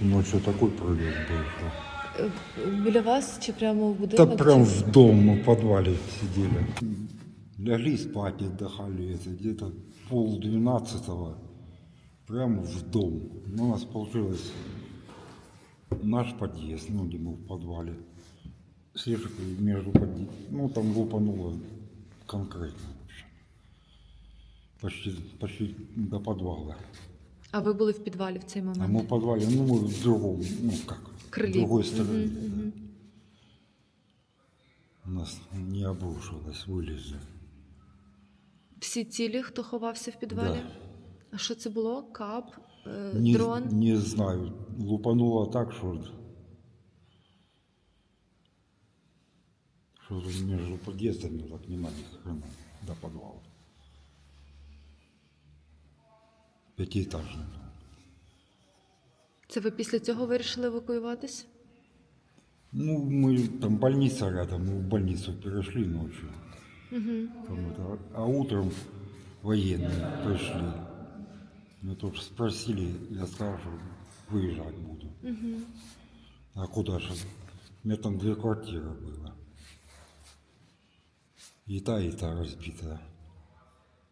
Ночью такой пролет был. Біля вас чи прямо в Да будинок? прям чи- в дом мы в подвале сидели. Лягли спать, отдыхали это где-то пол двенадцатого. Прямо в дом. Ну, у нас получилось наш подъезд, ну, где мы в подвале. Слежка между подъездом. Ну, там лупануло конкретно. Почти, почти до подвала. А ви були в підвалі в цей А момент? мы в подвале, ну, мы в другом, ну, как, Крыле. с другой стороны. Мгм, да. мгм. У нас не обрушилось, вылезли. Всі цілі, хто ховався в підвалі? Да. А що це було? Кап, е, Не, дрон? не знаю, лупануло так, что, что между подъездами так нема ни хрена Пятиэтажный. дом. Це ви після цього вирішили евакуюватись? Ну, мы там больница рядом, мы в больницу перешли ночью. Угу. Там это, а утром военные пришли. Мы тоже спросили, я сказал, что выезжать буду. Угу. А куда же? У меня там две квартиры было. И та, и та разбитая.